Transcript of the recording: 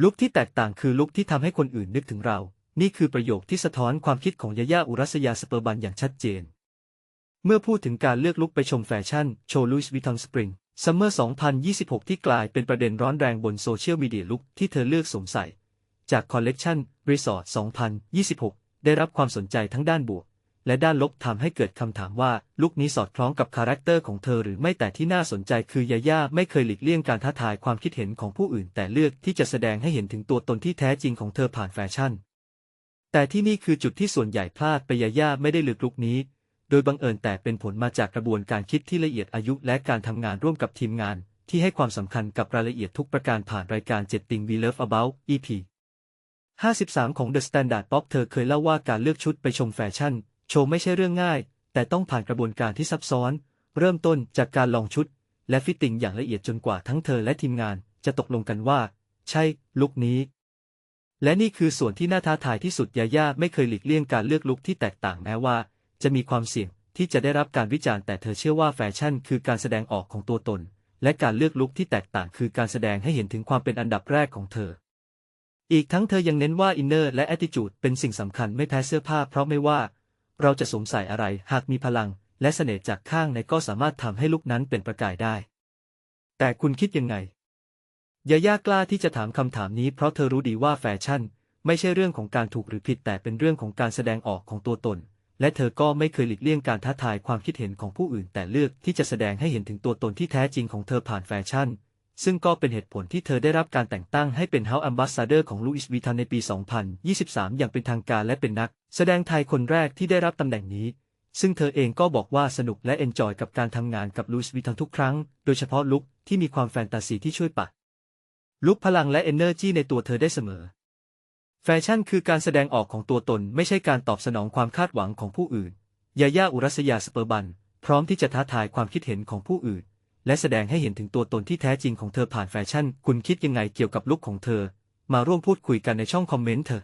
ลุคที่แตกต่างคือลุคที่ทำให้คนอื่นนึกถึงเรา นี่คือประโยคที่สะท้อนความคิดของยาย่าอุรัสยาสเปอร์บันอย่างชัดเจน เมื่อพูดถึงการเลือกลุคไปชมแฟชั่น โชว์ลุยส์วิตตองสปริงซัมเมอร์ 2026 ที่กลายเป็นประเด็นร้อนแรงบนโซเชียลมีเดียลุคที่เธอเลือกสวมใส่ จากคอลเลกชันรีสอร์ท2026 ได้รับความสนใจทั้งด้านบวก และด้านลบทำให้เกิดคำถามว่าลุคนี้สอดคล้องกับคาแรคเตอร์ของเธอหรือไม่แต่ที่น่าสนใจคือยาย่าไม่เคยหลีกเลี่ยงการท้าทายความคิดเห็นของผู้อื่น แต่เลือกที่จะแสดงให้เห็นถึงตัวตนที่แท้จริงของเธอผ่านแฟชั่น แต่ที่นี่คือจุดที่ส่วนใหญ่พลาดไปยาย่าไม่ได้เลือกลุคนี้ โดยบังเอิญแต่เป็นผลมาจากกระบวนการคิดที่ละเอียดอายุและการทำงานร่วมกับทีมงาน ที่ให้ความสำคัญกับรายละเอียดทุกประการผ่านรายการ7 Thing We Love About EP 53 ของ The Standard Pop เธอเคยเล่าว่าการเลือกชุดไปชมแฟชั่น โชว์ไม่ใช่เรื่องง่าย แต่ต้องผ่านกระบวนการที่ซับซ้อน เริ่มต้นจากการลองชุด และฟิตติ้งอย่างละเอียดจนกว่าทั้งเธอและทีมงานจะตกลงกันว่า ใช่ลุคนี้ และนี่คือส่วนที่น่าท้าทายที่สุดยาย่าไม่เคยหลีกเลี่ยงการเลือกลุคที่แตกต่างแม้ว่า จะมีความเสี่ยงที่จะได้รับการวิจารณ์แต่เธอเชื่อว่าแฟชั่นคือการแสดงออกของตัวตน และการเลือกลุคที่แตกต่างคือการแสดงให้เห็นถึงความเป็นอันดับแรกของเธอ อีกทั้งเธอยังเน้นว่าอินเนอร์และแอ t i จูดเป็นสิ่งสำคัญไม่แพ้เสื้อผ้าเพราะไม่ว่า เราจะสวมใส่อะไรหากมีพลัง และเสน่ห์จากข้างในก็สามารถทำให้ลุคนั้นเป็นประกายได้ แต่คุณคิดยังไงยาย่ากล้าที่จะถามคำถามนี้เพราะเธอรู้ดีว่าแฟชั่น ไม่ใช่เรื่องของการถูกหรือผิดแต่เป็นเรื่องของการแสดงออกของตัวตน และเธอก็ไม่เคยหลีกเลี่ยงการท้าทายความคิดเห็นของผู้อื่น แต่เลือกที่จะแสดงให้เห็นถึงตัวตนที่แท้จริงของเธอผ่านแฟชั่น ซึ่งก็เป็นเหตุผลที่เธอได้รับการแต่งตั้งให้เป็น House Ambassador ของ Louis Vuitton ในปี 2023 อย่างเป็นทางการและเป็นนัก แสดงไทยคนแรกที่ได้รับตำแหน่งนี้ ซึ่งเธอเองก็บอกว่าสนุกและเอนจอยกับการทำงานกับ Louis Vuitton ทุกครั้ง โดยเฉพาะลุคที่มีความแฟนตาซีที่ช่วยปัดลุกพลังและ Energy ในตัวเธอได้เสมอ แฟชั่นคือการแสดงออกของตัวตนไม่ใช่การตอบสนองความคาดหวังของผู้อื่น ยาย่าอุรัสยาสเปอร์บัน พร้อมที่จะท้าทายความคิดเห็นของผู้อื่น และแสดงให้เห็นถึงตัวตนที่แท้จริงของเธอผ่านแฟชั่น คุณคิดยังไงเกี่ยวกับลุคของเธอ มาร่วมพูดคุยกันในช่องคอมเมนต์เถอะ